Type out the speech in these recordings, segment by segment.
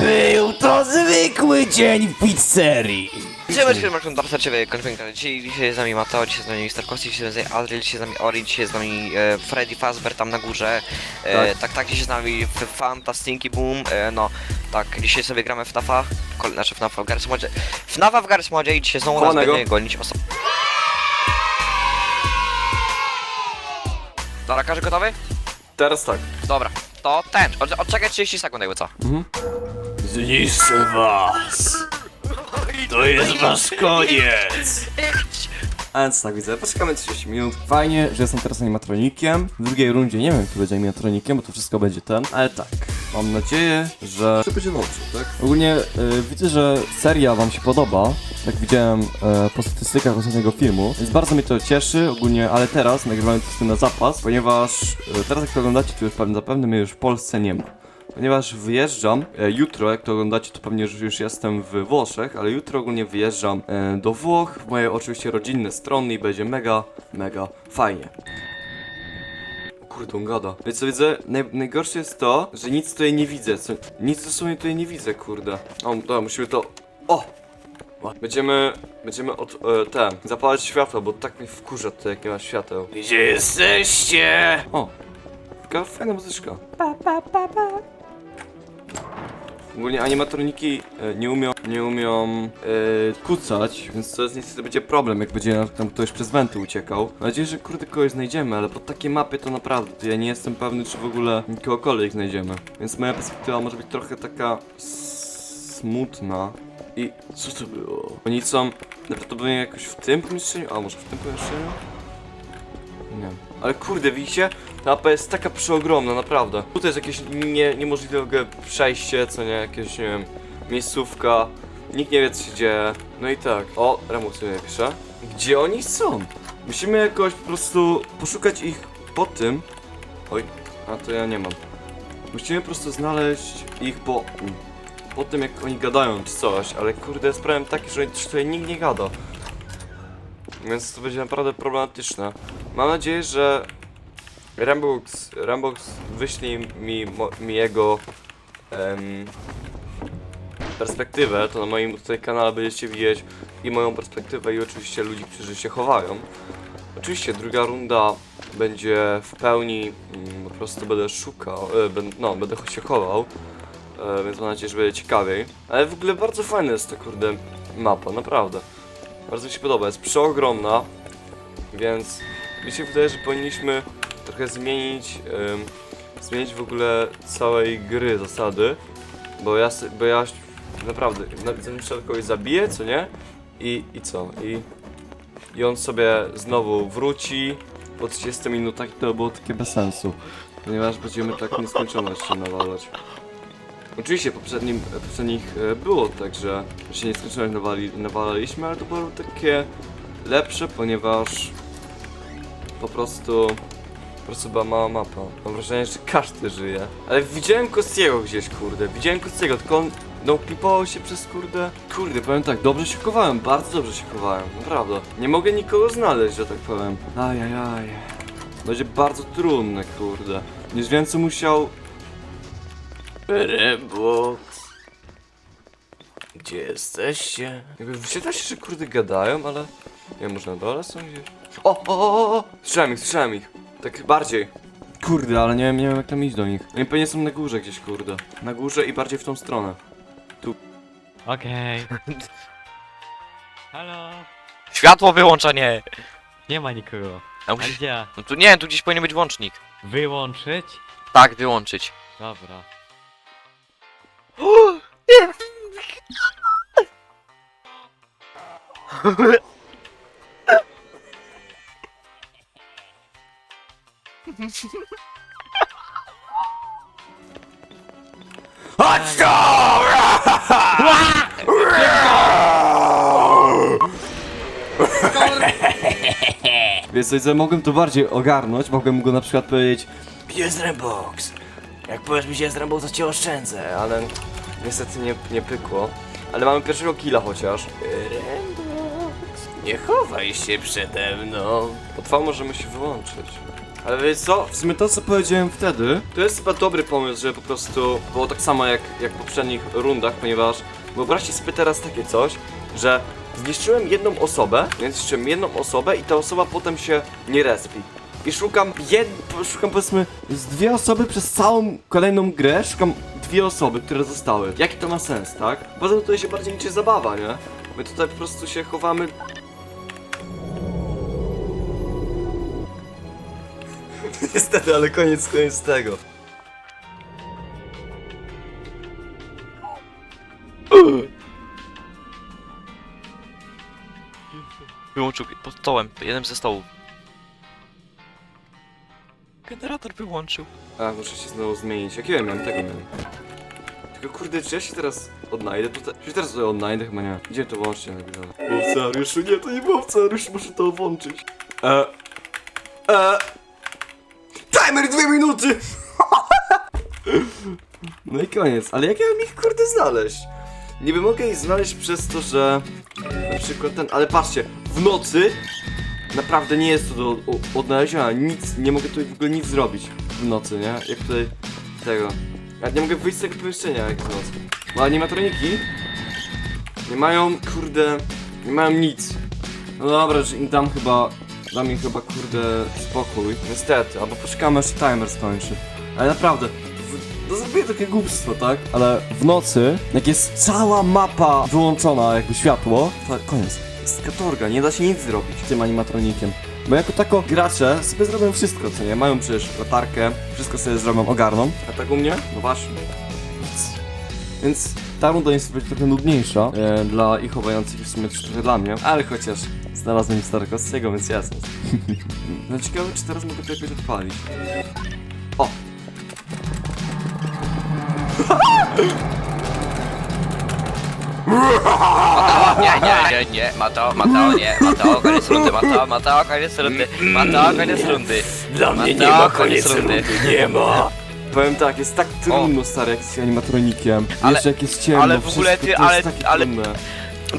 Był to zwykły dzień w pizzerii. Dzień dobry, Ciebie Dzisiaj dzisiaj jest z nami Mateo, dzisiaj jest z nami Mr. Kosti, dzisiaj jest z nami Adriel, dzisiaj jest z nami Ori, dzisiaj jest z nami e, Freddy Fazbear tam na górze. E, Tak. tak, tak, dzisiaj jest z nami F- Fantastinky Boom, e, no tak, dzisiaj sobie gramy w FNAFa, kol- znaczy FNAFa w Garry's Modzie. FNAFa w Garry's Modzie i dzisiaj znowu nas Kochanego. będzie gonić osoba. Dobra, każdy gotowy? Teraz tak. Dobra, to ten, od, odczekaj 30 sekund jakby co. Zniszczę was. To jest wasz koniec. A więc tak widzę, poczekamy 30 minut. Fajnie, że jestem teraz animatronikiem. W drugiej rundzie nie wiem, kto będzie animatronikiem, bo to wszystko będzie ten. Ale tak, mam nadzieję, że... To będzie dobrze, tak? Ogólnie y, widzę, że seria wam się podoba. Jak widziałem e, po statystykach ostatniego filmu. Więc bardzo mnie to cieszy ogólnie, ale teraz nagrywamy to z tym na zapas, ponieważ e, teraz jak to oglądacie, to już pewnie zapewne mnie już w Polsce nie ma. Ponieważ wyjeżdżam e, jutro, jak to oglądacie, to pewnie już, już jestem w Włoszech, ale jutro ogólnie wyjeżdżam e, do Włoch, w moje oczywiście rodzinne strony i będzie mega, mega fajnie. Kurde, on gada. Więc co widzę, naj, najgorsze jest to, że nic tutaj nie widzę, co, nic dosłownie tutaj nie widzę, kurde. O, dobra, musimy to... O! Będziemy, będziemy od, e, ten, zapalać światła, bo tak mnie wkurza to jak nie ma świateł. Gdzie jesteście? O, taka fajna muzyczka. Ogólnie animatroniki e, nie umią, nie umią e, kucać, więc to jest niestety będzie problem, jak będzie tam ktoś przez wenty uciekał. Mam nadzieję, że kurde kogoś znajdziemy, ale pod takie mapy to naprawdę, to ja nie jestem pewny, czy w ogóle kogokolwiek znajdziemy. Więc moja perspektywa może być trochę taka smutna. I co to było? Oni są najprawdopodobniej jakoś w tym pomieszczeniu? A może w tym pomieszczeniu? Nie. Ale kurde, widzicie? Mapa jest taka przeogromna, naprawdę. Tutaj jest jakieś nie, niemożliwe przejście, co nie, jakieś, nie wiem, miejscówka. Nikt nie wie, co się dzieje. No i tak. O, Remu sobie. Gdzie oni są? Musimy jakoś po prostu poszukać ich po tym. Oj, a to ja nie mam. Musimy po prostu znaleźć ich po... Po tym, jak oni gadają, czy coś, ale kurde, jest problem taki, że tutaj nikt nie gada. Więc to będzie naprawdę problematyczne. Mam nadzieję, że Rambox, Rambox wyśli mi, mo, mi jego em, perspektywę, to na moim tutaj kanale będziecie widzieć i moją perspektywę i oczywiście ludzi, którzy się chowają. Oczywiście druga runda będzie w pełni, mm, po prostu będę szukał, e, ben, no będę się chował, e, więc mam nadzieję, że będzie ciekawiej. Ale w ogóle bardzo fajna jest ta kurde mapa, naprawdę. Bardzo mi się podoba, jest przeogromna, więc mi się wydaje, że powinniśmy trochę zmienić, ym, zmienić w ogóle całej gry zasady, bo ja, bo ja naprawdę, się kogoś zabiję, co nie? I, i co? I, I on sobie znowu wróci po 30 minutach i to było takie bez sensu, ponieważ będziemy tak nieskończoność się nawalać. Oczywiście poprzednim, poprzednich e, było tak, że się nieskończoność nawali, nawalaliśmy, ale to było takie lepsze, ponieważ po prostu po prostu była mała mapa. Mam wrażenie, że każdy żyje. Ale widziałem Kostiego gdzieś, kurde. Widziałem Kostiego, tylko on no klipował się przez kurde. Kurde, powiem tak, dobrze się chowałem, bardzo dobrze się chowałem, naprawdę. Nie mogę nikogo znaleźć, że tak powiem. Ajajaj. Będzie bardzo trudne, kurde. Już więcej musiał Rebox. Gdzie jesteście? Jakby wyświetla się, że kurde gadają, ale... Nie wiem, może na dole są gdzieś? O, o, o, o! Słyszałem ich, słyszałem ich. Tak bardziej. Kurde, ale nie wiem, nie wiem jak tam iść do nich. Oni pewnie są na górze gdzieś, kurde. Na górze i bardziej w tą stronę. Okej. Halo? Światło wyłączenie! Nie ma nikogo. A A musisz, gdzie? no tu nie, tu gdzieś powinien być włącznik. Wyłączyć? Tak, wyłączyć. Dobra. Chodź tu! Więc co, mogłem to bardziej ogarnąć, mogłem go na przykład powiedzieć Jest Rambox! Jak powiesz mi, że jest Rambox, to cię oszczędzę, ale niestety nie, nie pykło. Ale mamy pierwszego killa chociaż. Rambox, nie chowaj się przede mną. Potwa możemy się wyłączyć. Ale wiesz co? W sumie to, co powiedziałem wtedy, To jest chyba dobry pomysł, że po prostu było tak samo jak, jak w poprzednich rundach, ponieważ wyobraźcie sobie teraz takie coś, że zniszczyłem jedną osobę, więc zniszczyłem jedną osobę i ta osoba potem się nie respi. I szukam jed... szukam powiedzmy z dwie osoby przez całą kolejną grę, szukam dwie osoby, które zostały. Jaki to ma sens, tak? Poza tym tutaj się bardziej liczy zabawa, nie? My tutaj po prostu się chowamy... Niestety, ale koniec, koniec tego. Wyłączył pod stołem, jednym ze stołów. Generator wyłączył. A, muszę się znowu zmienić. Jakiego ja miałem? Tego miałem. Tylko kurde, czy ja się teraz odnajdę tutaj? Czy teraz tutaj odnajdę? Chyba nie. Gdzie to włączcie napisane? Było w scenariuszu? Nie, to nie było w scenariuszu, muszę to włączyć. E... E... Timer dwie minuty! no i koniec. Ale jak ja mam ich kurde znaleźć? Niby mogę ich znaleźć przez to, że... Na przykład ten... Ale patrzcie, w nocy Naprawdę nie jest to do odnalezienia, nic, nie mogę tutaj w ogóle nic zrobić w nocy, nie? Jak tutaj tego. Ja nie mogę wyjść z tego pomieszczenia jak w nocy. Bo animatroniki nie mają, kurde, nie mają nic. No dobra, że im dam chyba, dam im chyba, kurde, spokój. Niestety, albo poczekamy aż timer skończy. Ale naprawdę, to zrobię takie głupstwo, tak? ale w nocy, jak jest cała mapa wyłączona, jakby światło, to koniec. Jest katorga, nie da się nic zrobić. z tym animatronikiem. Bo jako tako gracze sobie zrobią wszystko, co nie? Mają przecież latarkę, wszystko sobie zrobią, ogarną. A tak u mnie? No właśnie. Więc ta runda jest będzie trochę nudniejsza e, dla ich chowających w sumie też trochę dla mnie, ale chociaż znalazłem Starkowskiego, więc jasne. no ciekawe, czy teraz mogę to jakoś odpalić. O! Nie, nie, nie, nie, Mateo, Mateo, nie, Mateo, koniec rundy, Mateo, Mateo, koniec rundy, Mateo, koniec rundy. Dla mnie nie ma koniec rundy. Nie ma! Powiem tak, jest tak trudno stary jak z animatronikiem. Ale- Jeszcze jak jest ciemno, ale w ogóle wszystko, ty- to jest ale- takie ale- trudne.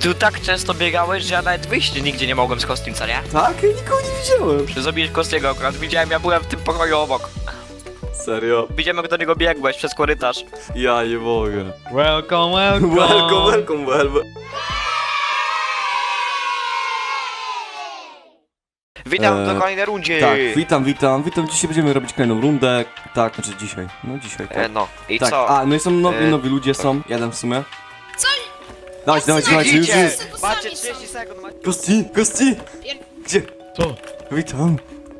Ty tak często biegałeś, że ja nawet wyjść nigdzie nie mogłem z Kostim, co nie? Tak? Ja nikogo nie widziałem. Że Zabiłeś Kostiego akurat, widziałem, ja byłem w tym pokoju obok. Serio? Widziałem jak do niego biegłeś przez korytarz. Ja nie mogę. Welcome, welcome! Welcome, welcome, welcome. Witam Eee, do kolejnej rundzie. Tak, witam, witam, witam. Dzisiaj będziemy robić kolejną rundę. Tak, znaczy dzisiaj. No dzisiaj, tak. E, no, i tak. co? A, no i są nowi, E, nowi ludzie, są. Jeden w sumie. Co? Dawajcie, dawajcie, dawajcie, już, Idzie! już. Macie Sami 30 są. sekund, macie... Kosti, Kosti! Gdzie? Co? Witam.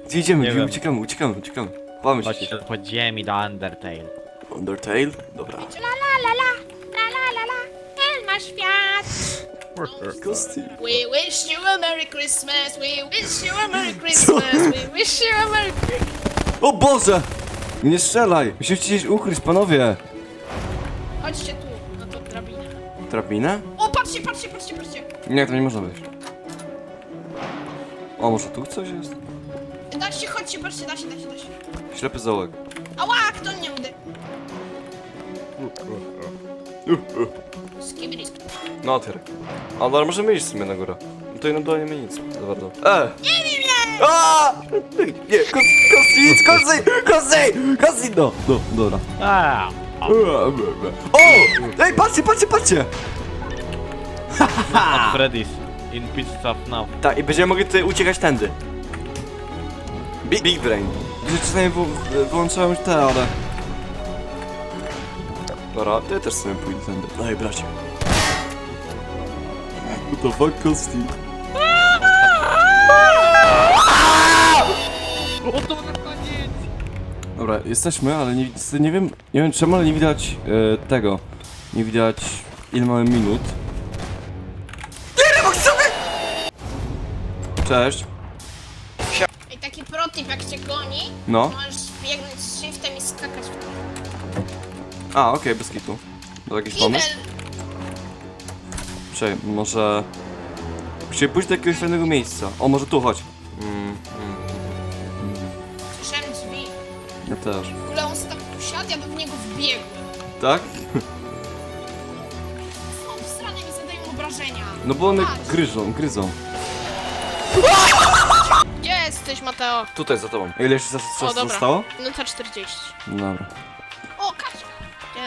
Gdzie idziemy? Nie Gdzie wiem. uciekamy, uciekamy, uciekamy. Chowamy się. Chodź pod ziemi do Undertale. Undertale? Dobra. La la la la, la la la la, Elma świat. Kosti. We wish you a Merry Christmas, we wish you a Merry Christmas, we wish you a Merry O Boże! Nie strzelaj! Musicie gdzieś ukryć, panowie. Chodźcie tu, na tą drabinę. Drabinę? O, patrzcie, patrzcie, patrzcie, patrzcie. Nie, to nie może być. O, może tu coś jest? Da się, chodźcie, patrzcie, da się, da się, da się. Ślepy zołek. Ała, kto mnie uderzył? Skibidi. No, ty. A no, ale możemy iść w sumie na górę. No Tutaj na dole nie ma nic za bardzo. E! Nie bij mnie! A! Nie, idź, Kosti, Kosti, Kosti, no, no, dobra. A, O! Ej, patrzcie, patrzcie, patrzcie! od Freddy's. In Pizza FNAF. Tak, i będziemy mogli tutaj uciekać tędy. Big, big brain. Że czasami wy, wyłączałem te, ale... Dobra, Ja też sobie pójdę tędy. Daj, bracie. What the fuck, Kosti? O, to na koniec! Dobra, jesteśmy, ale nie, nie wiem, nie wiem czemu, ale nie widać e, tego. Nie widać ile mamy minut. Cześć. Ej, taki protip, jak cię goni, No. możesz biegnąć z shiftem i skakać w to. A, okej, bez kitu. To jakiś pomysł? Kibel! Czekaj, może... Musimy pójść do jakiegoś fajnego miejsca. O, może tu, chodź. Mm, mm. Słyszałem drzwi. Ja też. W ogóle on tam usiadł, ja bym w niego wbiegł. Tak? Są w stronę mi zadają obrażenia. No bo one Patrz. gryzą, gryzą. Gdzie jesteś? Mateo. Tutaj za tobą. Ile jeszcze czasu dobra. zostało? Minuta 40. Dobra.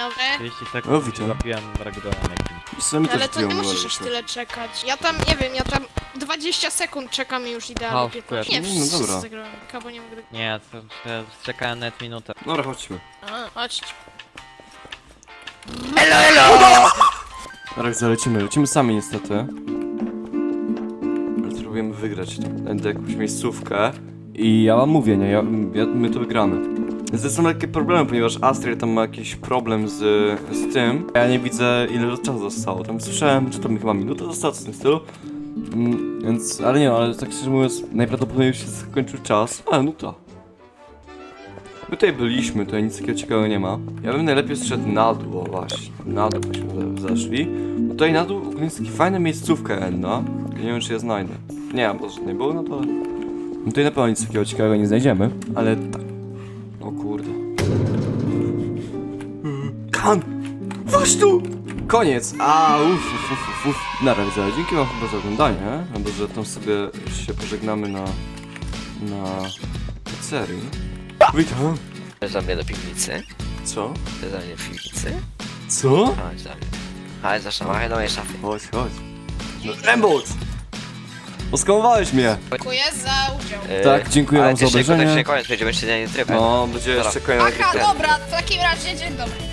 O, dobry. 30 O, sekund witam. złapiłem Ragdolem jakimś. Sami Ale też to nie musisz aż tyle czekać. Ja tam, nie wiem, ja tam 20 sekund czekam i już idealnie A, 15. Nie, no wszyscy dobra. zagrałem, bo nie mogę... Nie, to, to czekałem nawet minutę. Dobra, chodźmy. A, chodźcie. Zaraz zalecimy, lecimy sami niestety. Ale spróbujemy wygrać tę jakąś miejscówkę. I ja wam mówię, nie, ja, ja, my to wygramy. Są lekkie problemy, ponieważ Astrid tam ma jakiś problem z, z tym. Ja nie widzę ile czasu zostało. Tam słyszałem, że tam chyba minuta została, coś w tym stylu. Mm, więc, ale nie no, ale tak szczerze mówiąc, najprawdopodobniej już się skończył czas. Ale no to. My tutaj byliśmy, tutaj nic takiego ciekawego nie ma. Ja bym najlepiej zszedł na dół, o właśnie. Na dół byśmy zeszli. Bo tutaj na dół jest taka fajna miejscówka jedna. Nie wiem czy je znajdę. Nie, bo nie było na dole. No tutaj na pewno nic takiego ciekawego nie znajdziemy. Ale tak. Kan! Właśnie tu! Koniec! A, uff, uff, uff, uff. Na razie, dzięki wam chyba za oglądanie. Albo że tam sobie się pożegnamy na... na... pizzerii. Witam. Za mnie do piwnicy. Co? Za mnie do piwnicy. Co? Chodź za mnie. Chodź, zresztą machaj do mojej szafy. Chodź, chodź. No, Rembot! Oskamowałeś mnie! Dziękuję za udział. E, Tak, dziękuję ale wam za jeszcze- To obejrzenie. jeszcze nie koniec, będziemy jeszcze na tryb. No, będzie jeszcze kolejna Aha, dobra, w takim razie dzień dobry.